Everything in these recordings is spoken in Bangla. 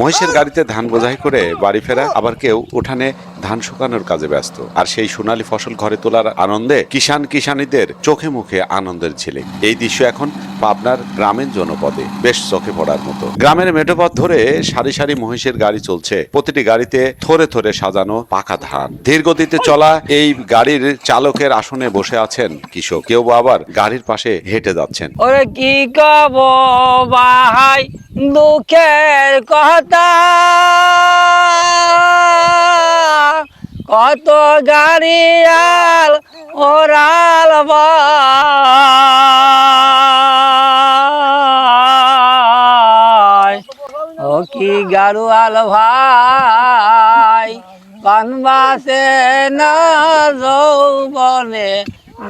মহিষের গাড়িতে ধান বোঝাই করে বাড়ি ফেরা আবার কেউ উঠানে ধান শুকানোর কাজে ব্যস্ত। আর সেই সোনালী ফসল ঘরে তোলার আনন্দে কিষান কিষানীদের চোখে মুখে আনন্দের ছিলে এই দৃশ্য এখন পাবনার গ্রামীণ জনপদে, বেশ চোখে পড়ার মতো। গ্রামের মেঠোপথ ধরে সারি সারি মহিষের গাড়ি চলছে। প্রতিটি গাড়িতে থরে থরে সাজানো পাকা ধান। ধীর গতিতে চলা এই গাড়ির চালকের আসনে বসে আছেন কৃষক। কেউ আবার গাড়ির পাশে হেঁটে যাচ্ছেন। ওরে কি কব ভাই দুঃখের কথা। কত গাড়িয়াল ওরাল ভাই। ও কি গাড়ুয়াল ভাই পানবাসে না যৌবনে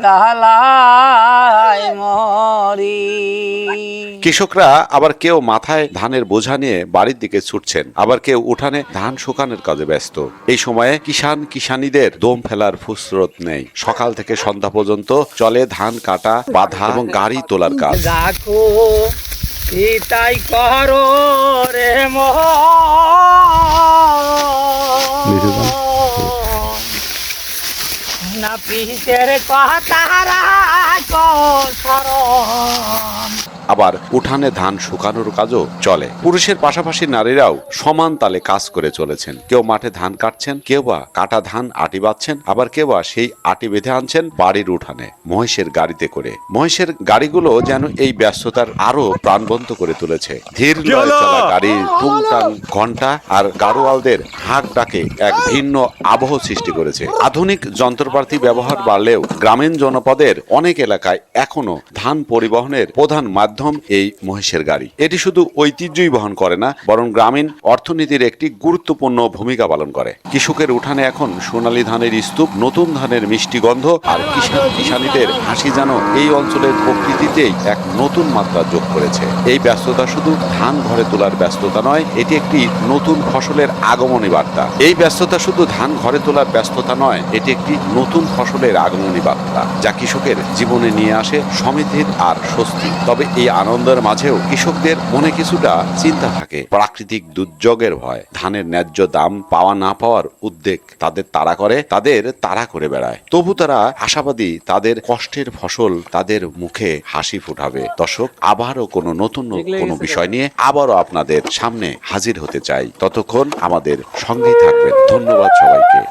মরি। কৃষকরা আবার কেউ মাথায় ধানের বোঝা নিয়ে বাড়ির দিকে ছুটছেন আবার কেউ উঠানে ধান শুকানোর কাজে ব্যস্ত। এই সময়ে কিষান কিষানীদের দম ফেলার ফুসরত নেই। সকাল থেকে সন্ধ্যা পর্যন্ত চলে ধান কাটা বাধা এবং গাড়ি তোলার কাজ। তাই করো রে মোহ। না পিতের কথা রাখো আবার উঠানে ধান শুকানোর কাজও চলে। পুরুষের পাশাপাশি নারীরাও সমান তালে কাজ করে চলেছেন। কেউ মাঠে ধান কাটছেন কেউ বা কাটা ধান আটি বাঁধছেন আবার কেউ বা সেই আটি বেঁধে আনছেন বাড়ির উঠানে মহিষের গাড়িতে করে। মহিষের গাড়িগুলো যেন এই ব্যস্ততার আরও প্রাণবন্ত করে তুলেছে। ধীর চলা গাড়ির টুংটাং ঘণ্টা আর গাড়োয়ালদের হাঁক ডাকে এক ভিন্ন আবহ সৃষ্টি করেছে। আধুনিক যন্ত্রপাতি ব্যবহার বাড়লেও গ্রামীণ জনপদের অনেক এলাকায় এখনও ধান পরিবহনের প্রধান মাধ্যম এই মহিষের গাড়ি। এটি শুধু ঐতিহ্যই বহন করে না, বরং গ্রামীণ অর্থনীতির একটি গুরুত্বপূর্ণ ভূমিকা পালন করে। কৃষকের উঠানে এখন সোনালী ধানের স্তূপ, নতুন ধানের মিষ্টি গন্ধ আর কিষান কিষানীদের হাসি যেন এই অঞ্চলের প্রকৃতিতেই এক নতুন মাত্রা যোগ করেছে। এই ব্যস্ততা শুধু ধান ঘরে তোলার ব্যস্ততা নয়, এটি একটি নতুন ফসলের আগমনী বার্তা। এই ব্যস্ততা শুধু ধান ঘরে তোলার ব্যস্ততা নয়, এটি একটি নতুন ফসলের আগমনী বার্তা, যা কৃষকের জীবনে নিয়ে আসে সমৃদ্ধির আর স্বস্তি তবে এই আনন্দের মাঝেও কৃষকদের মনে কিছুটা চিন্তা থাকে। প্রাকৃতিক দুর্যোগের ভয় ধানের ন্যায্য দাম পাওয়া না পাওয়ার উদ্বেগ তাদের তাড়া করে তাদের তাড়া করে বেড়ায়। তবু তারা আশাবাদী তাদের কষ্টের ফসল তাদের মুখে হাসি ফুটাবে। দর্শক আবারও কোনো নতুন কোনো বিষয় নিয়ে আবারও আপনাদের সামনে হাজির হতে চাই। ততক্ষণ আমাদের সঙ্গেই থাকবেন। ধন্যবাদ সবাইকে।